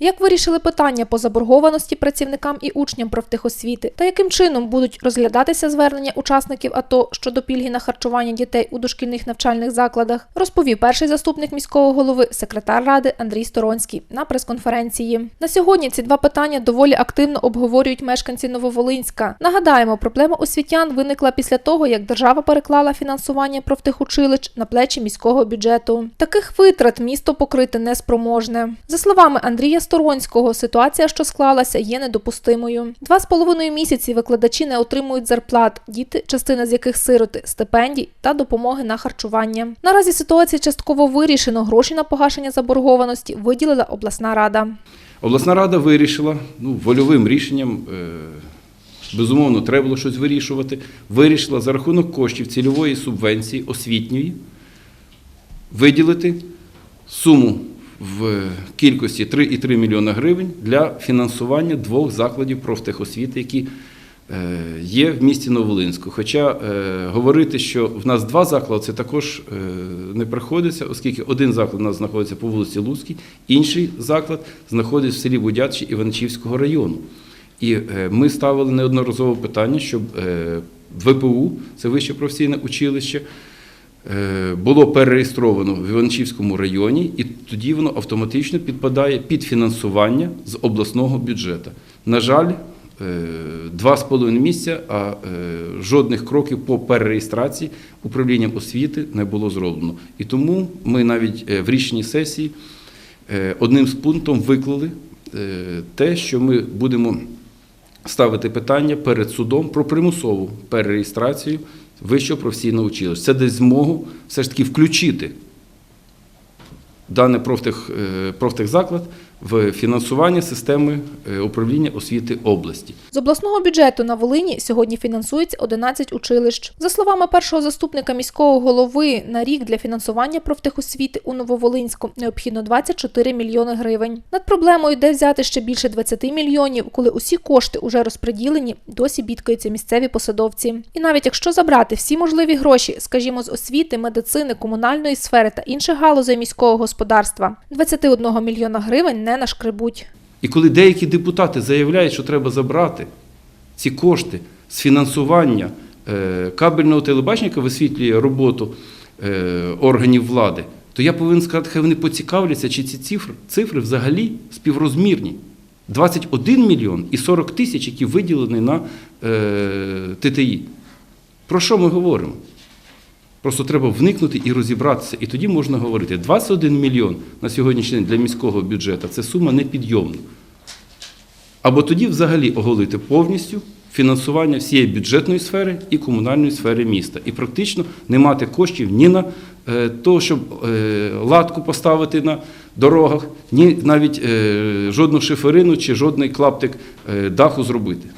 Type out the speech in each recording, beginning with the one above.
Як вирішили питання по заборгованості працівникам і учням профтехосвіти та яким чином будуть розглядатися звернення учасників АТО щодо пільги на харчування дітей у дошкільних навчальних закладах, розповів перший заступник міського голови, секретар ради Андрій Сторонський на прес-конференції. На сьогодні ці два питання доволі активно обговорюють мешканці Нововолинська. Нагадаємо, проблема освітян виникла після того, як держава переклала фінансування профтехучилищ на плечі міського бюджету. Таких витрат місто покрити неспроможне. За словами Андрія Сторонського, ситуація, що склалася, є недопустимою. Два з половиною місяці викладачі не отримують зарплат, діти, частина з яких сироти, стипендій та допомоги на харчування. Наразі ситуація частково вирішено. Гроші на погашення заборгованості виділила обласна рада. Обласна рада вирішила ну, вольовим рішенням, е, безумовно, треба було щось вирішувати. Вирішила за рахунок коштів цільової субвенції освітньої виділити суму в кількості 3,3 мільйона гривень для фінансування двох закладів профтехосвіти, які е, є в місті Новолинську. Хоча е, говорити, що в нас два заклади, це також е, не приходиться, оскільки один заклад у нас знаходиться по вулиці Луцькій, інший заклад знаходиться в селі Будячі Іваничівського району. І ми ставили неодноразово питання, щоб ВПУ, це вище професійне училище, було перереєстровано в Іваничівському районі, і тоді воно автоматично підпадає під фінансування з обласного бюджету. На жаль, е, два з половиною місяця, а е, жодних кроків по перереєстрації управлінням освіти не було зроблено. І тому ми навіть е, в рішенні сесії е, одним з пунктом виклали е, те, що ми будемо ставити питання перед судом про примусову перереєстрацію вищого професійного училища. Це дасть змогу все ж таки включити даний профтех, е, профтехзаклад в фінансування системи е, управління освіти області. З обласного бюджету на Волині сьогодні фінансується 11 училищ. За словами першого заступника міського голови, на рік для фінансування профтехосвіти у Нововолинську необхідно 24 мільйони гривень. Над проблемою, де взяти ще більше 20 мільйонів, коли усі кошти уже розподілені, досі бідкаються місцеві посадовці. І навіть якщо забрати всі можливі гроші, скажімо, з освіти, медицини, комунальної сфери та інших галузей міського господарства, 21 мільйона гривень не нашкребуть. І коли деякі депутати заявляють, що треба забрати ці кошти з фінансування е, кабельного телебачення, яке висвітлює роботу е, органів влади, то я повинен сказати, хай вони поцікавляться, чи ці цифри, цифри взагалі співрозмірні. 21 мільйон і 40 тисяч, які виділені на е, ТТІ. Про що ми говоримо? Просто треба вникнути і розібратися. І тоді можна говорити. 21 мільйон на сьогоднішній день для міського бюджету це сума непідйомна. Або тоді взагалі оголити повністю фінансування всієї бюджетної сфери і комунальної сфери міста. І практично не мати коштів ні на е, того, щоб е, латку поставити на дорогах, ні навіть е, жодну шиферину чи жодний клаптик даху зробити.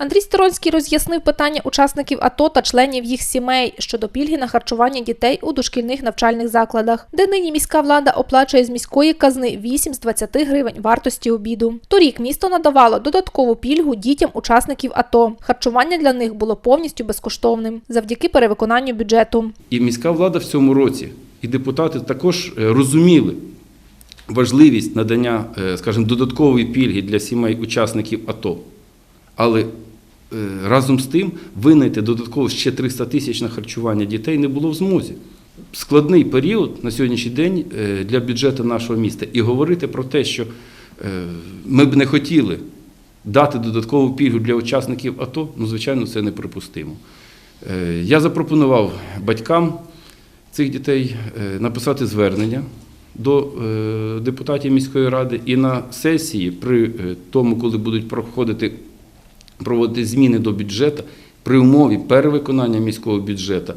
Андрій Сторонський роз'яснив питання учасників АТО та членів їх сімей щодо пільги на харчування дітей у дошкільних навчальних закладах, де нині міська влада оплачує з міської казни 8 з 20 гривень вартості обіду. Торік місто надавало додаткову пільгу дітям учасників АТО. Харчування для них було повністю безкоштовним завдяки перевиконанню бюджету. І міська влада в цьому році, і депутати також е, розуміли важливість надання, е, скажімо, додаткової пільги для сімей учасників АТО. Але разом з тим винайти додатково ще 300 тисяч на харчування дітей не було в змозі. Складний період на сьогоднішній день е, для бюджету нашого міста. І говорити про те, що е, ми б не хотіли дати додаткову пільгу для учасників АТО, ну, звичайно, це неприпустимо. Е, Я запропонував батькам цих дітей е, написати звернення до е, депутатів міської ради і на сесії, при е, тому, коли будуть проходити проводити зміни до бюджету, при умові перевиконання міського бюджету,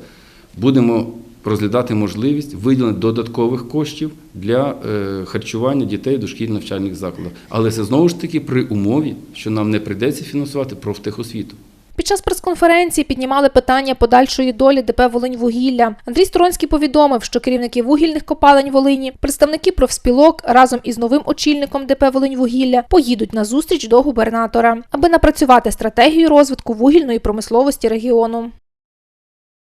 будемо розглядати можливість виділення додаткових коштів для е, харчування дітей дошкільних навчальних закладах. Але це знову ж таки при умові, що нам не прийдеться фінансувати профтехосвіту. Під час прес-конференції піднімали питання подальшої долі ДП «Волиньвугілля». Андрій Сторонський повідомив, що керівники вугільних копалень Волині, представники профспілок разом із новим очільником ДП «Волиньвугілля поїдуть на зустріч до губернатора, аби напрацювати стратегію розвитку вугільної промисловості регіону.